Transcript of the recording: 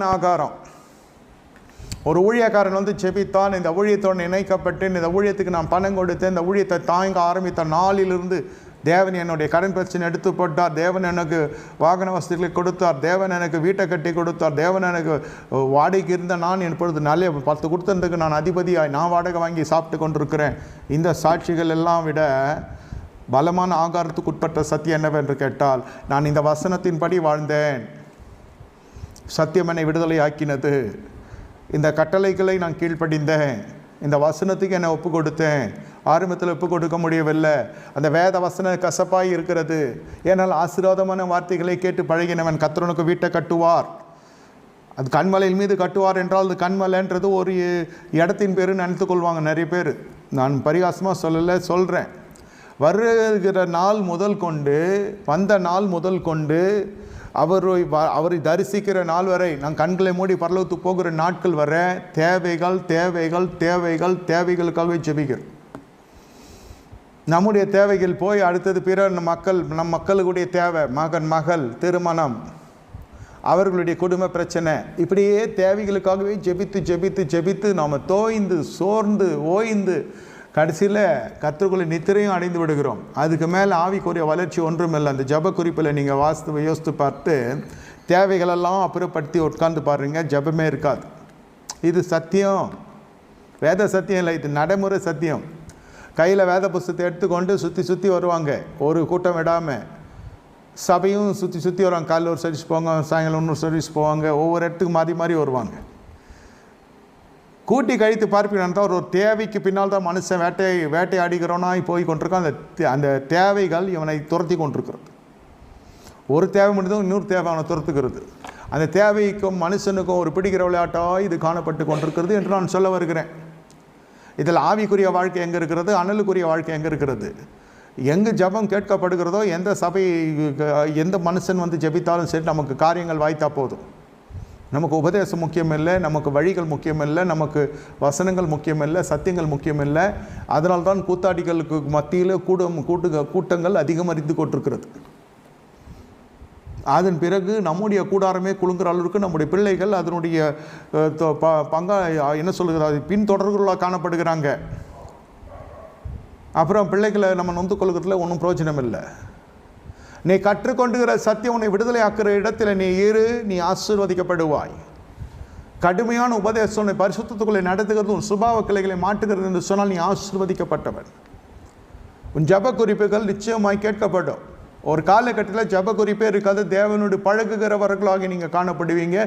ஆகாரம். ஒரு ஊழியக்காரன் வந்து செபித்தான் இந்த ஊழியத்தோடு இணைக்கப்பட்டு இந்த ஊழியத்துக்கு நான் பணம் கொடுத்து இந்த ஊழியத்தை தாங்க ஆரம்பித்த நாளிலிருந்து தேவன் என்னுடைய கடன் பிரச்சனை எடுத்து போட்டார். தேவன் எனக்கு வாகன வசதிகளை கொடுத்தார். தேவன் எனக்கு வீட்டை கட்டி கொடுத்தார். தேவன் எனக்கு வாடகைக்கு இருந்த நான் இப்பொழுது நல்ல பத்து கொடுத்ததுக்கு நான் அதிபதியாய் நான் வாடகை வாங்கி சாப்பிட்டு கொண்டிருக்கிறேன். இந்த சாட்சிகள் எல்லாம் விட பலமான ஆகாரத்துக்கு உட்பட்ட சத்தியம் என்னவென்று கேட்டால் நான் இந்த வசனத்தின்படி வாழ்ந்தேன். சத்தியம் என்னை விடுதலை ஆக்கினது இந்த கட்டளைகளை நான் கீழ்ப்படிந்தேன். இந்த வசனத்துக்கு என்னை ஒப்பு கொடுத்தேன். ஆரம்பத்தில் ஒப்பு கொடுக்க முடியவில்லை. அந்த வேத வசன கசப்பாய் இருக்கிறது. ஏனால் ஆசீர்வாதமான வார்த்தைகளை கேட்டு பழகினவன் கத்திரனுக்கு வீட்டை கட்டுவார். அது கண்மலையின் மீது கட்டுவார் என்றால் அது கண்மலைன்றது ஒரு இடத்தின் பேர் நினைத்து கொள்வாங்க நிறைய பேர். நான் பரிகாசமாக சொல்லலை சொல்கிறேன் வருகிற நாள் முதல் கொண்டு வந்த நாள் முதல் கொண்டு அவரை அவரை தரிசிக்கிற நாள் வரை நான் கண்களை மூடி பரலவத்துக்கு போகிற நாட்கள் வர தேவைகள் தேவைகள் தேவைகள் தேவைகளுக்காகவே ஜெபிக்கிறோம். நம்முடைய தேவைகள் போய் அடுத்தது பிற மக்கள் நம் மக்களுடைய தேவை மகன் மகள் திருமணம் அவர்களுடைய குடும்ப பிரச்சனை இப்படியே தேவைகளுக்காகவே ஜெபித்து ஜெபித்து ஜெபித்து நாம் தோய்ந்து சோர்ந்து ஓய்ந்து கடைசியில் கத்திரக்குள்ள நித்திரையும் அடைந்து விடுகிறோம். அதுக்கு மேலே ஆவிக்குரிய வளர்ச்சி ஒன்றும் இல்லை. அந்த ஜப குறிப்பில் நீங்கள் வாஸ்து யோசித்து பார்த்து தேவைகளெல்லாம் அப்புறப்படுத்தி உட்கார்ந்து பாருங்க. ஜபமே இருக்காது. இது சத்தியம். வேத சத்தியம் இல்லை. இது நடைமுறை சத்தியம். கையில் வேத புஸ்தத்தை எடுத்துக்கொண்டு சுற்றி சுற்றி வருவாங்க. ஒரு கூட்டம் விடாமல் சபையும் சுற்றி சுற்றி வருவாங்க. காலையில் ஒரு சர்வீஸ் போவாங்க சாயங்காலம் இன்னொரு சர்வீஸ் போவாங்க. ஒவ்வொரு இடத்துக்கு மாறி மாறி வருவாங்க. கூட்டி கழித்து பார்ப்பீங்கன்னா தான் ஒரு ஒரு தேவைக்கு பின்னால் தான் மனுஷன் வேட்டை வேட்டையாடிக்கிறோனாய் போய் கொண்டிருக்கான். அந்த தே- அந்த தேவைகள் இவனை துரத்தி கொண்டிருக்கிறது. ஒரு தேவை முடிந்ததும் இன்னொரு தேவை அவனை துரத்துக்கிறது அந்த தேவைக்கும் மனுஷனுக்கும் ஒரு பிடிக்கிற விளையாட்டாக இது காணப்பட்டு கொண்டிருக்கிறது என்று நான் சொல்ல வருகிறேன். இதில் ஆவிக்குரிய வாழ்க்கை எங்கே இருக்கிறது? அனலுக்குரிய வாழ்க்கை எங்கே இருக்கிறது? எங்கு ஜெபம் கேட்கப்படுகிறதோ எந்த சபை எந்த மனுஷன் வந்து ஜெபித்தாலும் சரி நமக்கு காரியங்கள் வாய்த்தா போதும். நமக்கு உபதேசம் முக்கியமில்லை நமக்கு வழிகள் முக்கியமில்லை நமக்கு வசனங்கள் முக்கியமில்லை சத்தியங்கள் முக்கியமில்லை. அதனால்தான் கூத்தாடிகளுக்கு மத்தியில் கூடம் கூட்டு கூட்டங்கள் அதிகமறிந்து கொண்டிருக்கிறது. அதன் பிறகு நம்முடைய கூடாரமே குலுங்குற அளவுக்கு நம்முடைய பிள்ளைகள் அதனுடைய ப- பங்கா என்ன சொல்கிறது பின்தொடர்களாக காணப்படுகிறாங்க. அப்புறம் பிள்ளைகளை நம்ம நொந்து கொள்கிறதுல ஒன்றும் பிரயோஜனம் இல்லை நீ கற்றுக்கொண்டுகிற சத்தியம் உன்னை விடுதலை ஆக்குற இடத்துல நீ இரு நீ ஆசீர்வதிக்கப்படுவாய். கடுமையான உபதேசம் உன்னை பரிசுத்தத்துக்குள்ளே நடத்துகிறது உன் சுபாவ கிளைகளை மாட்டுகிறது என்று சொன்னால் நீ ஆசீர்வதிக்கப்பட்டவன். உன் ஜப குறிப்புகள் நிச்சயமாய் கேட்கப்படும். ஒரு காலகட்டத்தில் ஜப குறிப்பே இருக்காது தேவனுடைய பழகுகிறவர்களாக நீங்கள் காணப்படுவீங்க.